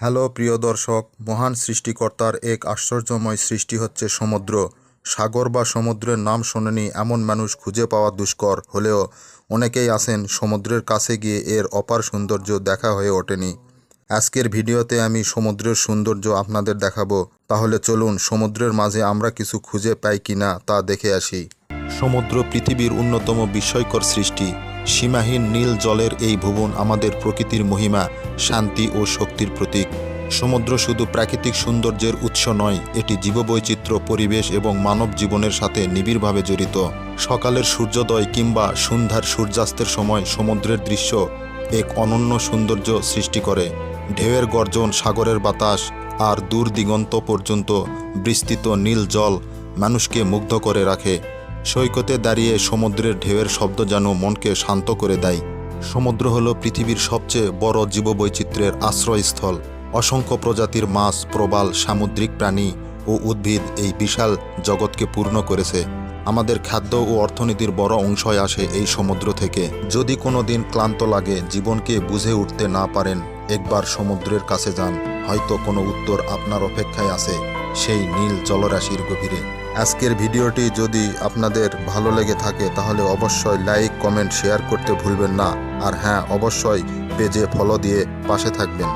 Hello, প্রিয় দর্শক, মহান সৃষ্টিকর্তার এক আশ্চর্যময় সৃষ্টি হচ্ছে সমুদ্র। সাগর বা সমুদ্রের নাম শোনেনি এমন মানুষ খুঁজে পাওয়া দুষ্কর, হলেও অনেকেই আছেন সমুদ্রের কাছে গিয়ে এর অপার সৌন্দর্য দেখা হয়ে ওঠেনি। আজকের ভিডিওতে আমি সমুদ্রের সৌন্দর্য আপনাদের দেখাবো। তাহলে চলুন, সমুদ্রের মাঝে আমরা কিছু খুঁজে পাই কিনা তা দেখে আসি। সমুদ্র পৃথিবীর অন্যতম বিস্ময়কর সৃষ্টি। সীমাহীন নীল জলের এই ভুবন আমাদের প্রকৃতির মহিমা, শান্তি ও শক্তির প্রতীক। সমুদ্র শুধু প্রাকৃতিক সৌন্দর্যের উৎস নয়, এটি জীববৈচিত্র্য, পরিবেশ এবং মানব জীবনের সাথে নিবিড়ভাবে জড়িত। সকালের সূর্যোদয় কিংবা সন্ধ্যার সূর্যাস্তের সময় সমুদ্রের দৃশ্য এক অনন্য সৌন্দর্য সৃষ্টি করে। ঢেউয়ের গর্জন সাগরের বাতাস আর দূর দিগন্ত পর্যন্ত বিস্তৃত নীল জল মানুষকে মুগ্ধ করে রাখে। সৈকতে দাঁড়িয়ে সমুদ্রের ঢেউয়ের শব্দ যেন মনকে শান্ত করে দেয়। সমুদ্র হলো পৃথিবীর সবচেয়ে বড় জীববৈচিত্র্যের আশ্রয়স্থল। অসংখ্য প্রজাতির মাছ, প্রবাল, সামুদ্রিক প্রাণী ও উদ্ভিদ এই বিশাল জগৎকে পূর্ণ করেছে। আমাদের খাদ্য ও অর্থনীতির বড় অংশই আসে এই সমুদ্র থেকে। যদি কোনো দিন ক্লান্ত লাগে, জীবনকে বুঝে উঠতে না পারেন, একবার সমুদ্রের কাছে যান। হয়তো কোনো উত্তর আপনার অপেক্ষায় আছে। সেই নীল জলরাশির গভীরে। আজকের ভিডিওটি যদি আপনাদের ভালো লেগে থাকে, তাহলে অবশ্যই লাইক, কমেন্ট, শেয়ার করতে ভুলবেন না। আর হ্যাঁ অবশ্যই পেজে ফলো দিয়ে পাশে থাকবেন।